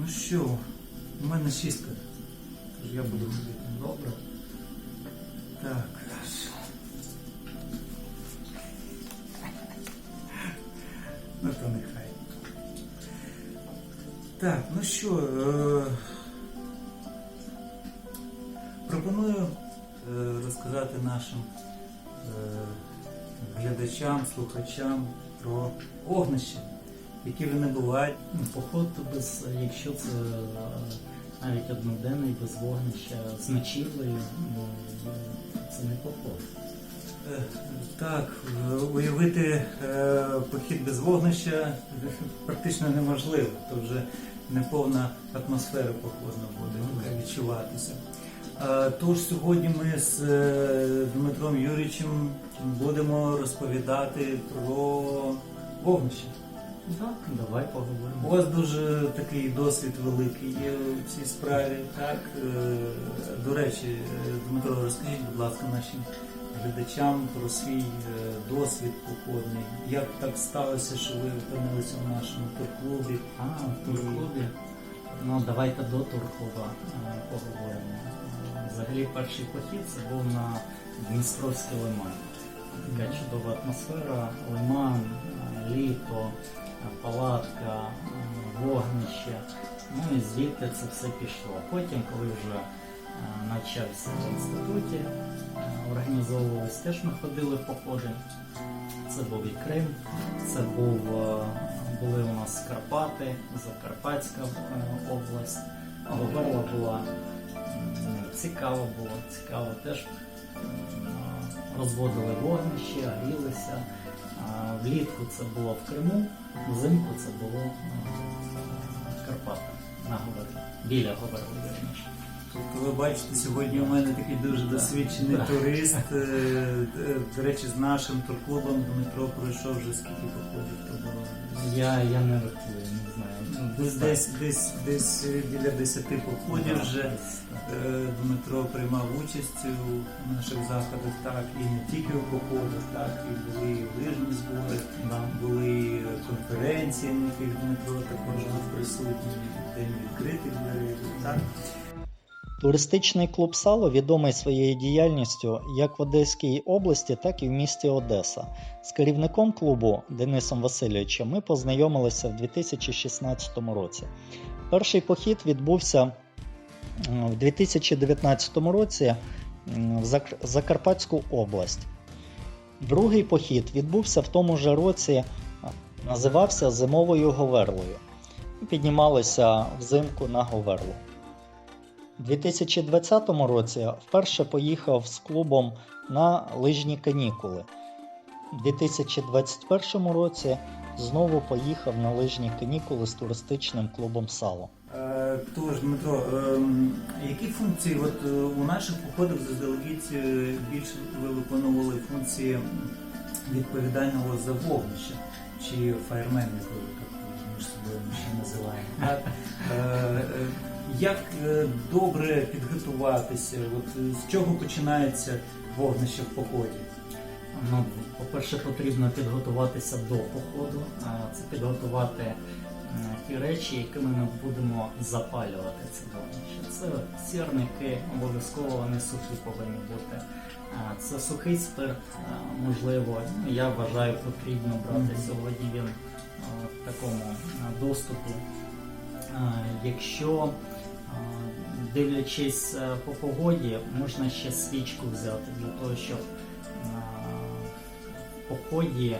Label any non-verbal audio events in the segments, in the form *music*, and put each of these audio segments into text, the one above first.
Ну що, у мене шістка. Тож я буду ходити. Добре. Так. Ну то нехай. Так, ну що, е, пропоную е, розказати нашим е, глядачам, слухачам про огнище, які вони бувають. Ну, Поход без, якщо це е, навіть одноденний без вогнища з ночівлею, ну, це не поход. Е, Так, е, уявити похід без вогнища *laughs* практично неможливо. То вже неповна атмосфера походна буде відчуватися. Е, Тож сьогодні ми з Дмитром Юрійовичем будемо розповідати про вогнище. Так, давай поговоримо. У вас дуже такий досвід великий є у цій справі. Так, Е, до речі, е, Дмитро, розкажіть, будь ласка, нашим глядачам про свій е, досвід походний. Як так сталося, що ви опинилися у нашому турклубі? А, в турклубі. Ну, давайте до Туркова поговоримо. Взагалі перший похід це був на Дністровський лиман. Така чудова атмосфера, лиман, літо, палатка, е, вогнище. Ну і звідти це все пішло. Потім, коли вже е, навчався в інституті, е, організовувались, теж ми ходили походи. Це був і Крим, це був, е, були у нас Карпати, Закарпатська е, область. Говерла була цікаво було, цікаво теж розводили вогнище, грілися. Влітку це було в Криму, взимку це було е, в Карпатах на Говорі, біля Говерли. Тобто ви бачите, сьогодні у мене такий дуже досвідчений турист. Е, е, До речі, з нашим турклубом Дмитро пройшов вже скільки походів. То було Я, я не рахую, Десь десь десь біля десяти походів Да, вже е, Дмитро приймав участь у наших заходах, так і не тільки у походах, так і були лижні збори, були конференції, на яких Дмитро також був присутній, день відкритих дверей. Туристичний клуб Сало відомий своєю діяльністю як в Одеській області, так і в місті Одеса. З керівником клубу Денисом Васильовичем ми познайомилися в 2016 році. Перший похід відбувся в 2019 році в Закарпатську область. Другий похід відбувся в тому ж році, називався Зимовою Говерлою. Піднімалися взимку на Говерлу. У 2020 році вперше поїхав з клубом на лижні канікули. У 2021 році знову поїхав на лижні канікули з туристичним клубом Сало. Е, Тож, Дмитро, ем, які функції от е, у наших походах заздалегідь е, більше ви виконували функції відповідального за вогнище чи фаєрмен, як так між собою ще називаємо? Як е, добре підготуватися? От е, з чого починається вогнище в поході? Ну, по-перше, потрібно підготуватися до походу. Це підготувати ті речі, якими ми будемо запалювати це вогнище. Це сірники, обов'язково вони сухі повинні бути. Це сухий спирт, можливо, ну, я вважаю, потрібно брати сьогодні він в такому доступі. Якщо дивлячись е, по погоді, можна ще свічку взяти для того, щоб в поході,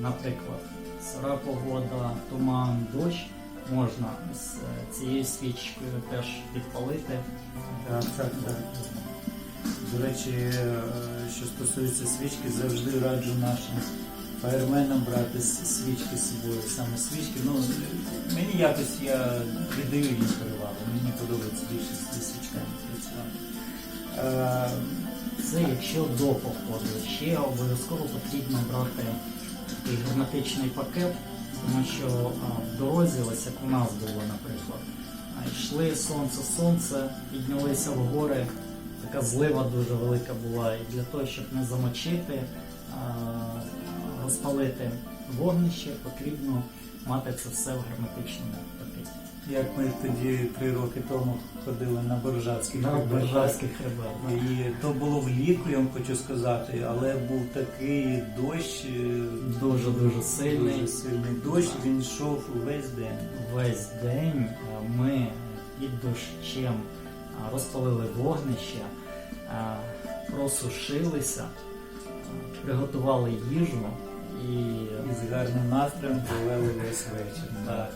наприклад, сира погода, туман, дощ, можна з е, цією свічкою теж підпалити. Так, так, так. До речі, е, що стосується свічки, завжди раджу нашим фаєрменам брати свічки з собою. Саме свічки. Ну, мені якось я віддаю перевагу. Мені подобається більше з свічками працювати. Е, Це якщо до походу. Ще обов'язково потрібно брати такий герметичний пакет, тому що в дорозі, ось як у нас було, наприклад, йшли сонце, сонце, піднялися в гори, така злива дуже велика була. І для того, щоб не замочити, розпалити вогнище, потрібно мати це все в герметичному. Як ми тоді три роки тому ходили на Боржавський На хребет. Хребет. І то було влітку, я вам хочу сказати, але був такий дощ, е, Дуже-дуже сильний. дуже сильний дощ, він йшов увесь день. Весь день ми під дощем розпалили вогнище, просушилися, приготували їжу і І з гарним настроєм провели весь вечір. Так.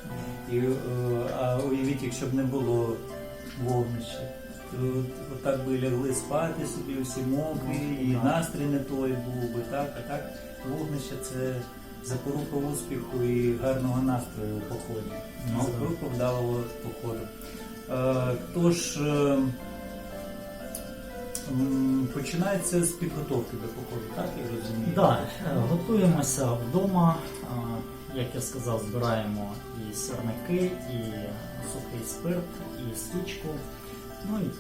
І, е, а уявіть, якщо б не було вогнища, то отак би лягли спати собі всі мокрі, і Так. настрій не той був би, так, а так вогнище це запорука успіху і гарного настрою у поході. Ну, Запорука вдалого походу. Е, Тож е, починається з підготовки до походу, так я розумію? да, е, готуємося вдома. Як я сказав, збираємо і сірники, і сухий спирт, і свічку, ну і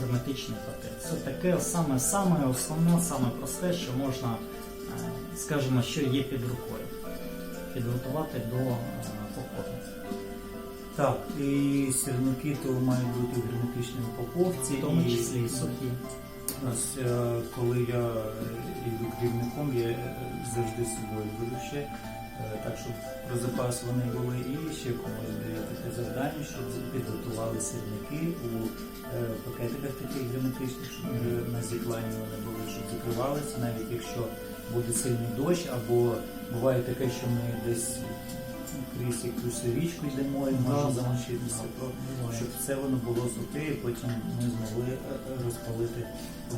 герметичний пакет. Це таке саме саме основне, саме просте, що можна, е, скажімо, що є під рукою. Підготувати до е, походу. Так, і сірники то мають бути в герметичній упаковці. В тому числі і сухі. Ось е, коли я йду керівником, я завжди з собою беру ще. Е, Так, щоб про запас вони були. І ще комусь дає таке завдання, щоб підготували сірники у е, пакетиках таких герметичних, щоб е, на зікланні вони були, щоб закривалися, навіть якщо буде сильний дощ, або буває таке, що ми десь крізь якусь річку йдемо і може Да. замочитися. Щоб все воно було сухе, і потім ми змогли е, е, розпалити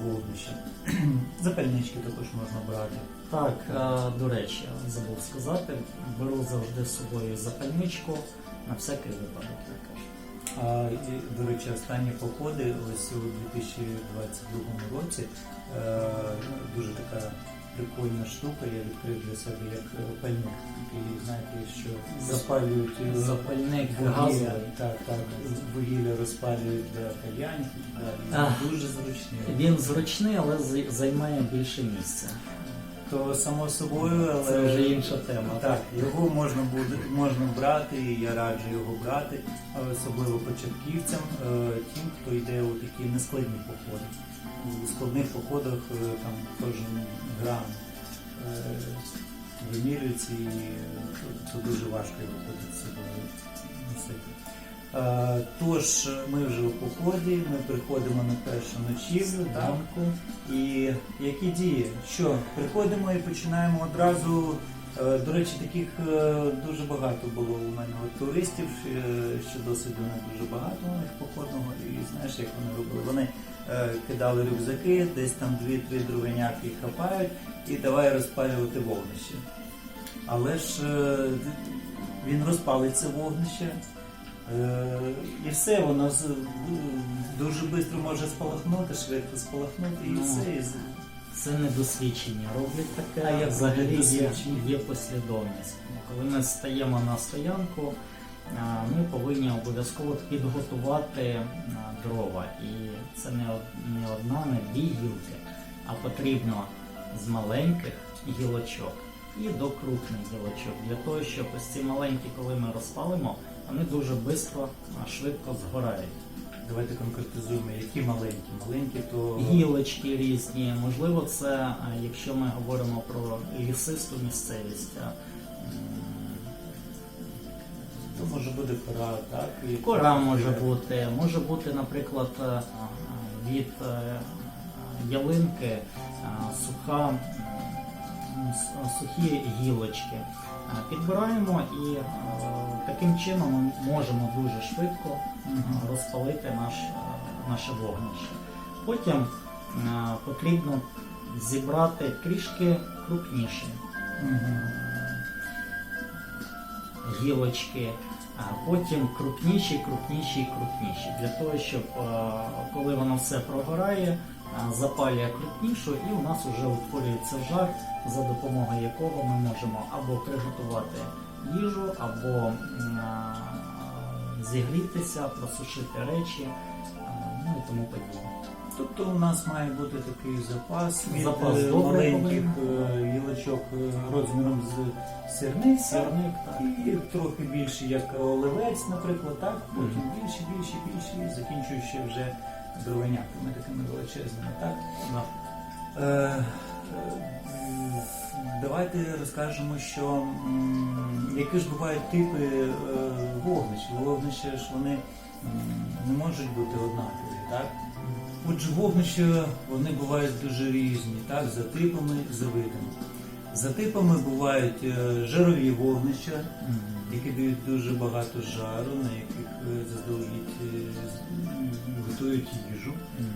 вогнище. *clears throat* Запальнички також можна брати. Так, е, до речі, забув сказати, беру завжди з собою запальничку на всякий випадок. А, і, до речі, останні походи ось у 2022 році е, дуже така прикольна штука, я відкрив для себе як е, пальник. І знаєте, що запалюють е, Запальник вугілля, так, так, вугілля розпалюють для і далі. Дуже зручний. Він зручний, але займає більше місця. То само собою, але Це вже інша тема. Так, його можна буде можна брати, і я раджу його брати, особливо початківцям, е, тим, хто йде у такі нескладні походи. У складних походах е, там кожен грам е, вимірюється і е, то дуже важко його ходити з собою носити. Тож ми вже у поході, ми приходимо на першу ночівлю? Зранку. І які дії? Що приходимо і починаємо одразу. Е, До речі, таких е, дуже багато було у мене от туристів, е, що досвіду не дуже багато у них походного. І знаєш, як вони робили? Вони кидали рюкзаки, десь там дві-три дровиняки хапають і давай розпалювати вогнище. Але ж він розпалить це вогнище. І все, воно дуже швидко може спалахнути, швидко спалахнути і Ну, все. Це недосвідчені роблять таке, А як взагалі є, є послідовність. Коли ми стаємо на стоянку, ми повинні обов'язково підготувати дрова. І це не, не одна, не дві гілки, а потрібно з маленьких гілочок і до крупних гілочок. Для того, щоб ось ці маленькі, коли ми розпалимо, вони дуже швидко, швидко згорають. Давайте конкретизуємо, які маленькі. Маленькі, то Гілочки різні, можливо, це якщо ми говоримо про лісисту місцевість. то може бути кора, так? І Кора може бути, може бути, наприклад, е, від е, ялинки е, суха, сухі гілочки. Е, Підбираємо і е, таким чином ми можемо дуже швидко е, розпалити наш, е, наше вогнище. Потім е, потрібно зібрати трішки крупніші гілочки, а потім крупніші, крупніші крупніші. Для того, щоб е, коли воно все прогорає, е, запалює крупнішу і у нас вже утворюється жар, за допомогою якого ми можемо або приготувати їжу, або зігрітися, просушити речі, ну і тому подібне. Тобто у нас має бути такий запас від Запас е, маленьких е, гілочок е, розміром з сірниця Сірник, так. і трохи більше, як оливець, наприклад, так, потім більше, більше, більше, і закінчуючи вже дровеняками такими величезними, так? Е, е, Давайте розкажемо, що які ж бувають типи е, вогнищ. Вогнища ж вони не можуть бути однакові, так? Отже, вогнища вони бувають дуже різні, так, за типами, за видами. За типами бувають е, жарові вогнища, які дають дуже багато жару, на яких е, заздалегідь е, готують їжу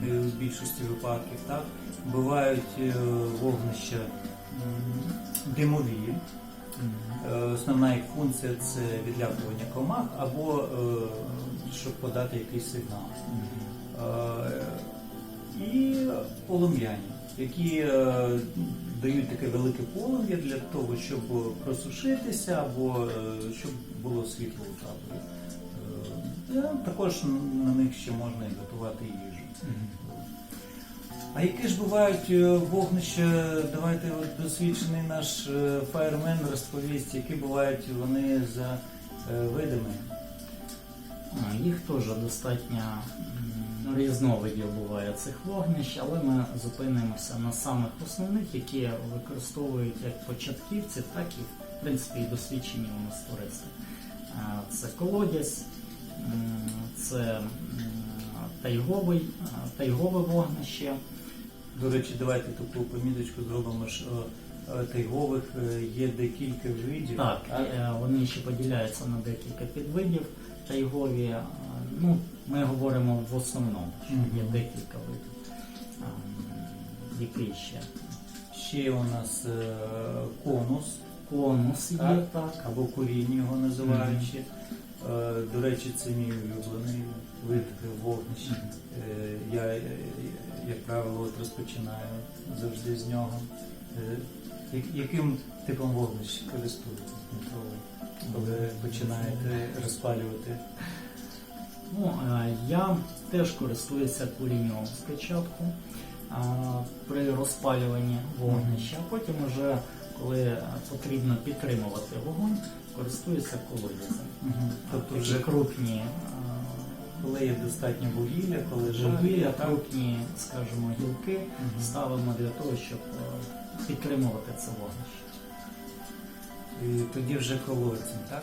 е, в більшості випадків. Так? Бувають е, вогнища димові. Е, Основна їх функція це відлякування комах або е, щоб подати якийсь сигнал. Е, І полум'яні, які дають таке велике полум'я для того, щоб просушитися або щоб було світло у таборі. Також на них ще можна і готувати їжу. А які ж бувають е, вогнища? Давайте от досвідчений наш е, фаєрмен розповість, які бувають вони за е, видами. Їх теж достатньо різновидів буває цих вогнищ, але ми зупинимося на самих основних, які використовують як початківці, так і в принципі і досвідчені у нас туристи. Це колодязь, це тайговий, тайгове вогнище. До речі, давайте таку поміточку зробимо, що е, тайгових е, є декілька видів. Так, е, вони ще поділяються на декілька підвидів. Тайгові, ну, ми говоримо в основному, що є декілька видів. Який ще? Ще у нас конус, Конус є, Так. так. або курінь його називаючи. Е, До речі, це мій улюблений вид вогнища. Е, Я, як правило, от розпочинаю завжди з нього. Е, я- Яким типом вогнищ користуєтесь, коли починаєте розпалювати? Ну, е, я теж користуюся курінням спочатку при розпалюванні вогнища, а потім вже, коли е, потрібно підтримувати вогонь, користуюся колодязем. Тобто вже крупні коли є достатньо вугілля, коли живі, крупні, скажімо, гілки угу. ставимо для того, щоб е, підтримувати це вогнище. І тоді вже колодці, так?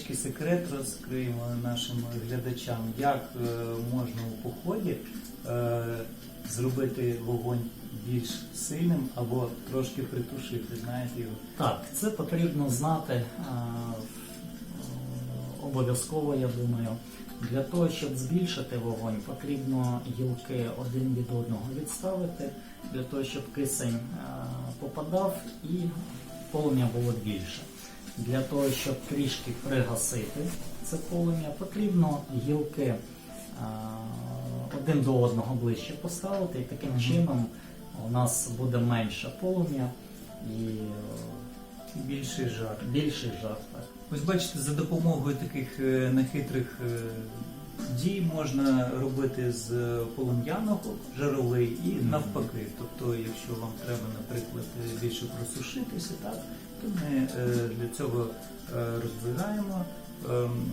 Невеличкий секрет розкриємо нашим глядачам, як е, можна у поході е, зробити вогонь більш сильним або трошки притушити, знаєте його. Так, це потрібно знати е, обов'язково, я думаю. Для того, щоб збільшити вогонь, потрібно гілки один від одного відставити, для того, щоб кисень попадав і полум'я було більше. Для того, щоб трішки пригасити це полум'я, потрібно гілки один до одного ближче поставити, і таким Мгм. чином у нас буде менше полум'я і е, Більший жар. більший жар. Так. Ось бачите, за допомогою таких е, нехитрих е, дій можна робити з полум'яного жаровий і навпаки. Тобто, якщо вам треба, наприклад, е, більше просушитися, так, ми е, для цього е, роздвигаємо ем,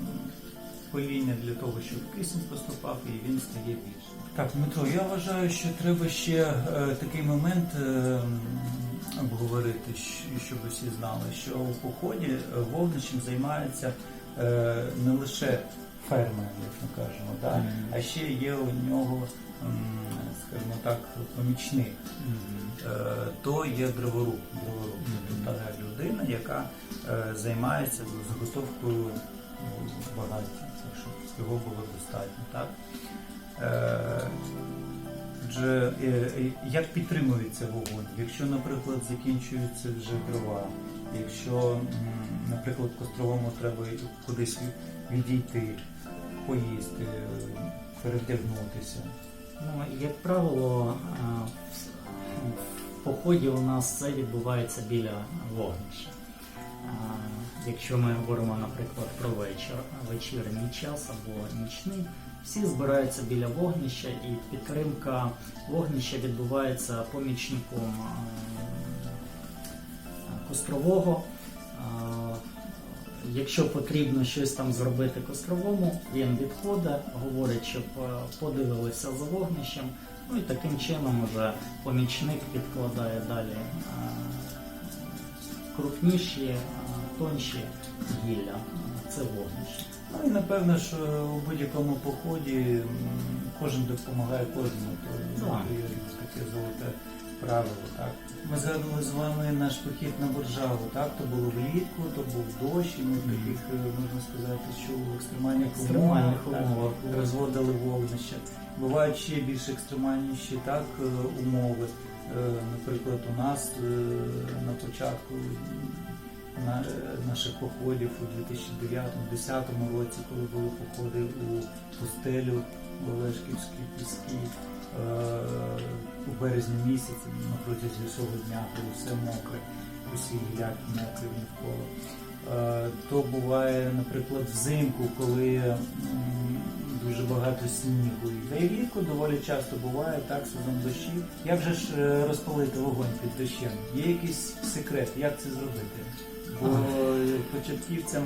для того, щоб кисень поступав і він стає більшим. Так, Дмитро, я вважаю, що треба ще е, такий момент е, обговорити, щоб усі знали, що у поході вогнищем займається не лише фермер, як ми кажемо, так, а ще є у нього, скажімо так, помічник. Е, то є дроворуб. Мгм. Тобто та людина, яка е, займається заготовкою багаття, щоб його було достатньо. Так? Отже, е, як підтримується вогонь? Якщо, наприклад, закінчуються вже дрова, якщо, наприклад, костровому треба кудись відійти, поїсти, перевдягнутися. Ну, як правило, в- поході у нас це відбувається біля вогнища. Якщо ми говоримо, наприклад, про вечір, вечірній час або нічний, всі збираються біля вогнища і підтримка вогнища відбувається помічником кострового. Якщо потрібно щось там зробити костровому, він відходить, говорить, щоб подивилися за вогнищем. Ну і таким чином вже помічник підкладає далі е, крупніші, е, тонші гілля. Це вогнище. Ну і напевно, що у будь-якому поході кожен допомагає кожному, то Так. таке золоте правило. Так? Ми згадували з вами наш похід на Боржаву, так? То було влітку, то був дощ, і ми в таких, е, можна сказати, що в екстремальних Екстремальних умовах, розводили вогнище. Бувають ще більш екстремальніші так, е, умови. Е, Наприклад, у нас на початку наших походів у 2009-2010 році, коли були походи у пустелю в Олешківські піски у березні місяці, на протязі всього дня, коли все мокре, усі гіляки мокрі навколо. Е, То буває, наприклад, взимку, коли дуже багато снігу. Та й влітку доволі часто буває так, сезон дощів. Як же ж е, розпалити вогонь під дощем? Є якийсь секрет, як це зробити? Бо е, початківцям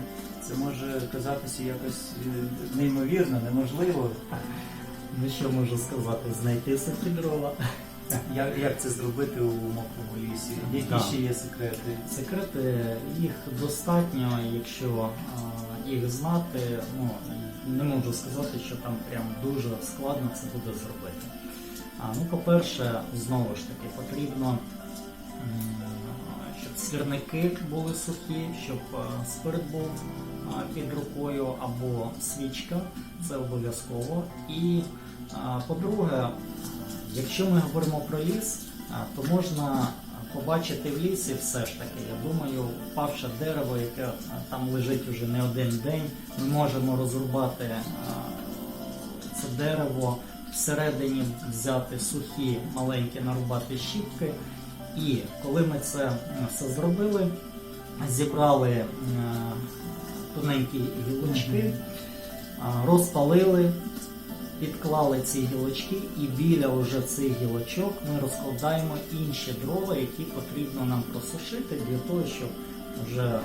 це може казатися якось е, неймовірно, неможливо. Ну що можу сказати? Знайти сухі. Як, як це зробити у мокрому лісі? Які Так. ще є секрети? Секрети їх достатньо, якщо а, їх знати. Ну не можу сказати, що там прям дуже складно це буде зробити. А, ну, по-перше, знову ж таки, потрібно, щоб сірники були сухі, щоб спирт був під рукою або свічка, це обов'язково. І по-друге, якщо ми говоримо про ліс, то можна побачити в лісі все ж таки. Я думаю, впавше дерево, яке там лежить уже не один день, ми можемо розрубати це дерево, всередині взяти сухі, маленькі, нарубати щіпки. І коли ми це все зробили, зібрали тоненькі гілочки, розпалили, підклали ці гілочки, і біля вже цих гілочок ми розкладаємо інші дрова, які потрібно нам просушити для того, щоб вже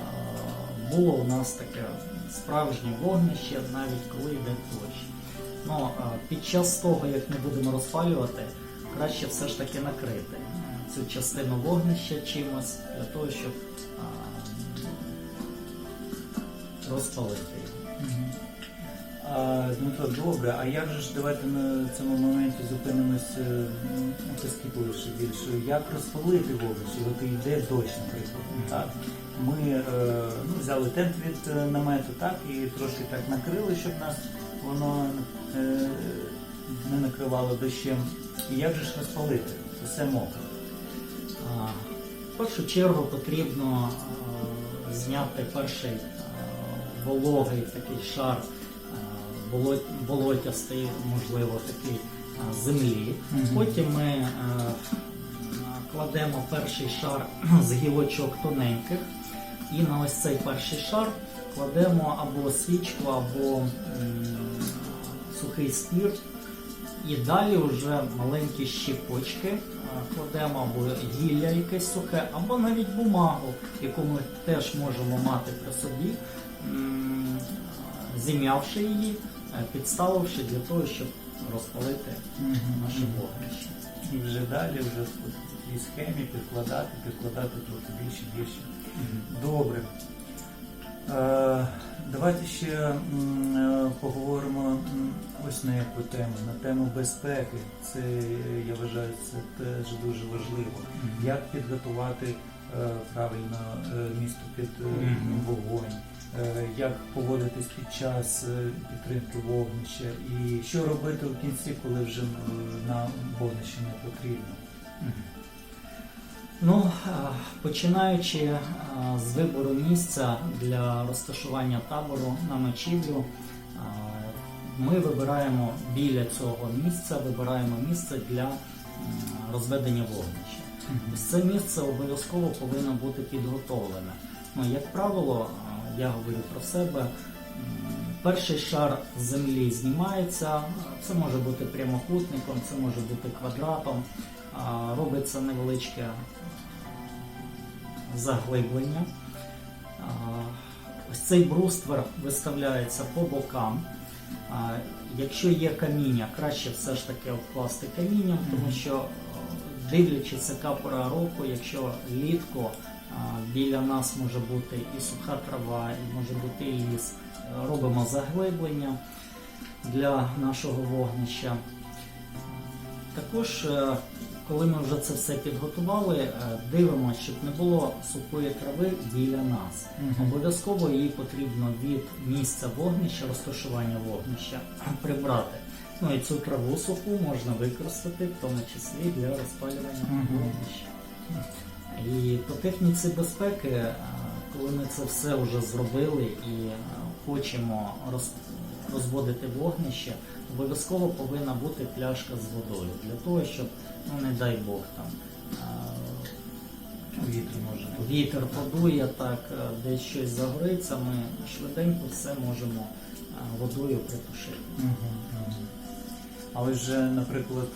було у нас таке справжнє вогнище, навіть коли йде дощ. Ну, під час того, як ми будемо розпалювати, краще все ж таки накрити е, цю частину вогнища чимось для того, щоб розпалити його. А, Дмитро, добре, а як же ж давайте на цьому моменті зупинимось е, м, більше? Як розпалити вогнище? От йде дощ, наприклад. Так? Ми е, ну, взяли тент від е, намету, так, і трошки так накрили, щоб нас воно е, не накривало дощем. І як же ж розпалити? Усе мокре. В першу чергу потрібно е, зняти перший вологий такий шар, е, болотястий, можливо, такий е, землі. Потім ми е, кладемо перший шар з гілочок тоненьких, і на ось цей перший шар кладемо або свічку, або сухий спірт. І далі вже маленькі щіпочки кладемо або гілля якесь сухе, або навіть бумагу, яку ми теж можемо мати при собі, зім'явши її, е, підставивши для того, щоб розпалити наше вогнище. І вже далі, вже по цій схемі підкладати, підкладати трохи більше, більше. Добре. Е, давайте ще е, поговоримо ось на яку тему, на тему безпеки. Це, я вважаю, це теж дуже важливо. Як підготувати правильно місто під вогонь, як поводитись під час е, підтримки вогнища, і що робити в кінці, коли вже на вогнище не потрібно. Ну, е, починаючи е, з вибору місця для розташування табору на ночівлю, е, ми вибираємо біля цього місця, вибираємо місце для розведення вогнища. Це місце обов'язково повинно бути підготовлене. Ну, як правило, е, я говорю про себе. Перший шар землі знімається, це може бути прямокутником, це може бути квадратом. Робиться невеличке заглиблення. Ось цей бруствер виставляється по бокам. Якщо є каміння, краще все ж таки обкласти камінням, тому що дивлячись, яка пора року, якщо літко біля нас може бути і суха трава, і може бути і ліс, робимо заглиблення для нашого вогнища. Також, е, коли ми вже це все підготували, е, дивимося, щоб не було сухої трави біля нас. Обов'язково її потрібно від місця вогнища, розташування вогнища *clears throat* прибрати. Ну і цю траву суху можна використати, в тому числі для розпалювання вогнища. І по техніці безпеки, е, коли ми це все вже зробили і е, хочемо розводити вогнище, обов'язково повинна бути пляшка з водою для того, щоб, ну не дай Бог там. е, Вітер може. Вітер подує, так десь щось загориться, ми швиденько все можемо водою притушити. Але вже, наприклад,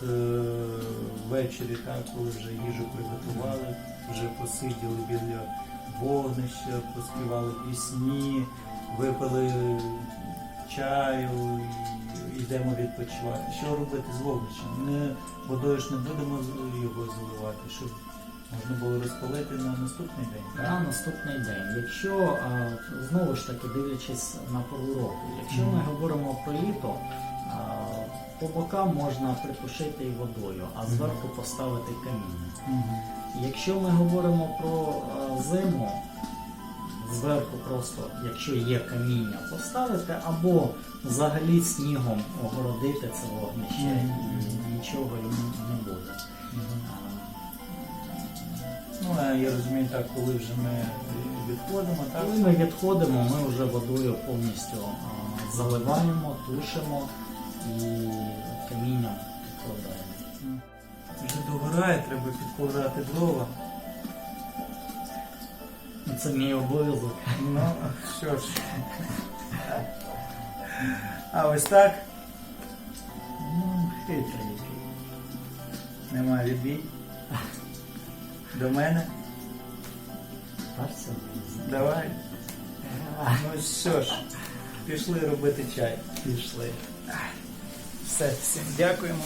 ввечері, так, коли вже їжу приготували, вже посиділи біля вогнища, поспівали пісні, випили чаю, і йдемо відпочивати. Що робити з вогнищем? Не водою ж не будемо його заливати, щоб можна було розпалити на наступний день. На наступний день. Якщо знову ж таки дивлячись на пору року, якщо ми говоримо про літо, по бокам можна притушити і водою, а зверху поставити каміння. Якщо ми говоримо про е, зиму, зверху просто, якщо є каміння, поставити або взагалі снігом огородити це вогнище Мгм. і нічого йому не буде. Ну, я розумію, так, коли вже ми відходимо, так? Коли ми відходимо, ми вже водою повністю заливаємо, тушимо і камінням підкладаємо. Вже догорає, треба підкладати дрова. Це мій обов'язок. Ну, що ж. А ось так Ну, хитрий який. немає відбій. До мене. Перце. Давай. Ну що ж, пішли робити чай. Пішли. Все, всім дякуємо.